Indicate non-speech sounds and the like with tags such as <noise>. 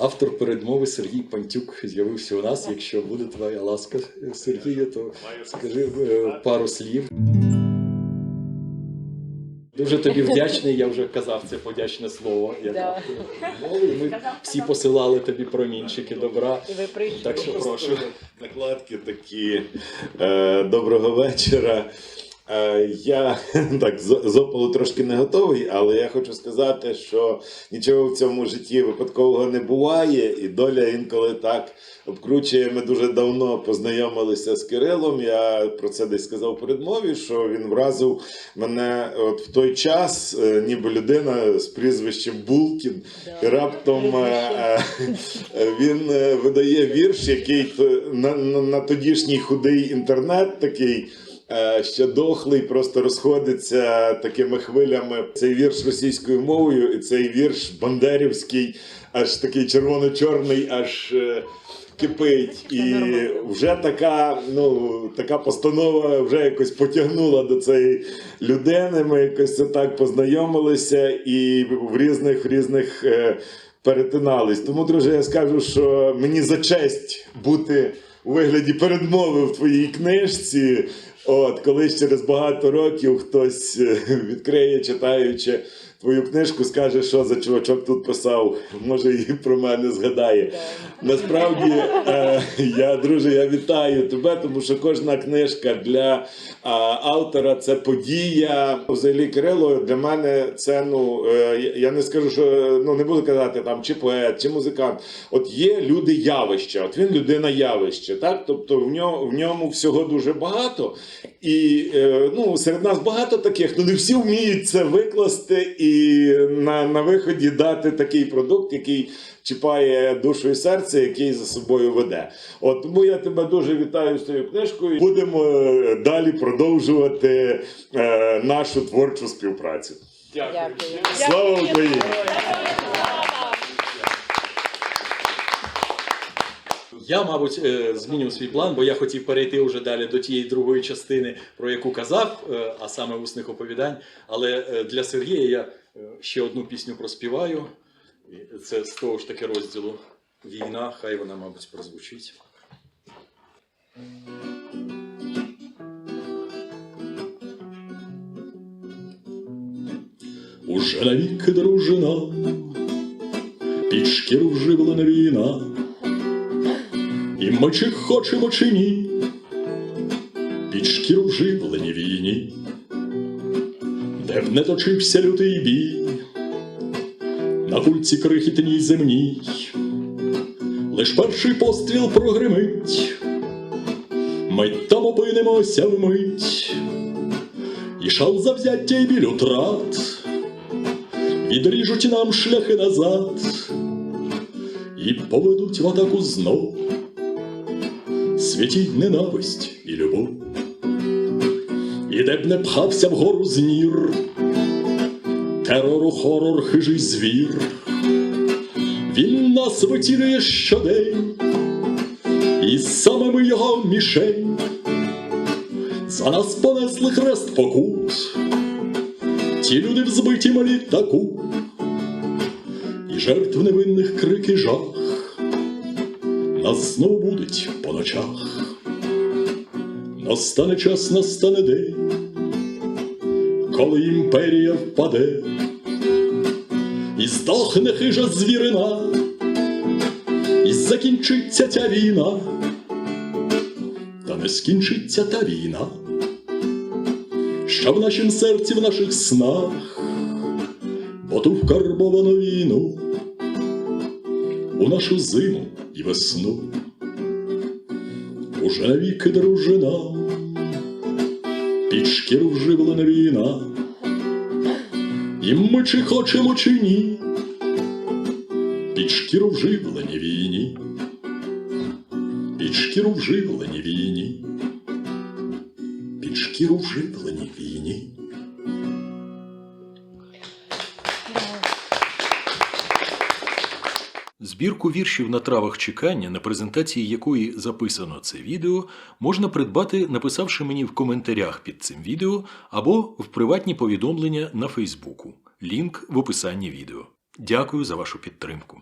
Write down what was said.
Автор передмови Сергій Пантюк з'явився у нас. Якщо буде твоя ласка, Сергію, то скажи е, пару слів. Дуже тобі вдячний, я вже казав це подячне слово. Я Да. так. Ми всі посилали тобі промінчики добра. І ви прийшли. Так що прошу. Накладки такі. Е, доброго вечора. Е, я <laughs> так з опалу трошки не готовий, але я хочу сказати, що нічого в цьому житті випадкового не буває, і доля інколи так обкручує. Ми дуже давно познайомилися з Кирилом. Я про це десь сказав у передмові, що він вразив мене от в той час, е, ніби людина з прізвищем Булкін. І раптом е, він видає вірш, який на, на, на тодішній худий інтернет такий. Е, Ще дохлий, просто розходиться такими хвилями. Цей вірш російською мовою, і цей вірш бандерівський, аж такий червоно-чорний, аж е, кипить. І вже така, ну, така постанова вже якось потягнула до цієї людини. Ми якось це так познайомилися і в різних в різних е, перетинались. Тому, друже, я скажу, що мені за честь бути у вигляді передмови в твоїй книжці. От, колись через багато років хтось е, <laughs> відкриє, читаючи твою книжку, скаже, що за чувачок тут писав. Може, і про мене згадає. Насправді, е, я, друже, я вітаю тебе, тому що кожна книжка для автора це подія. Взагалі, Кирило, для мене це ну е, я- не скажу, що ну не буду казати там чи поет, чи музикант. От є люди явища, от він людина явище, так? Тобто в ньому в ньому всього дуже багато. І е, ну, серед нас багато таких, ну не всі вміють це викласти і на, на виході дати такий продукт, який чіпає душу і серце, який за собою веде. От тому я тебе дуже вітаю з цією книжкою. Будемо е, далі продовжувати е, нашу творчу співпрацю. Дякую. Слава Україні! Я, мабуть, е, зміню свій план, бо я хотів перейти вже далі до тієї другої частини, про яку казав, е, а саме усних оповідань. Але е, для Сергія я ще одну пісню проспіваю. Це з того ж таки розділу Війна, хай вона, мабуть, прозвучить. Уже навіки дружина, під шкіру вживлена війна, ми чи хочемо чи ні, під шкіру вживлені війні, де б не точився лютий бій, на кульці крихітній земній, лиш перший постріл прогримить, ми там опинимося вмить, і шал завзяття й біль утрат. Відріжуть нам шляхи назад. І поведуть в атаку знов. Святіть ненависть і любов, і де б не пхався вгору знір, терору хорор хижий звір, він нас вицілює щодень, і саме ми його мішень, за нас понесли хрест покут ті люди взбиті в літаку, і жертв невинних крики жах, нас знов будуть по ночах. Настане час, настане день, коли імперія впаде, і здохне хижа звірина, і закінчиться ця війна, та не скінчиться та війна що в нашім серці, в наших снах, бо ту вкарбовано війну у нашу зиму і весну, уже навіки дружина, під шкіру вживлена війна, і ми чи хочемо, чи ні, під шкіру вживлені війні, під шкіру вживлені війні. Під шкіру вживлені війні. Збірку віршів на травах чекання, на презентації якої записано це відео, можна придбати, написавши мені в коментарях під цим відео або в приватні повідомлення на Фейсбуку. Лінк в описанні відео. Дякую за вашу підтримку.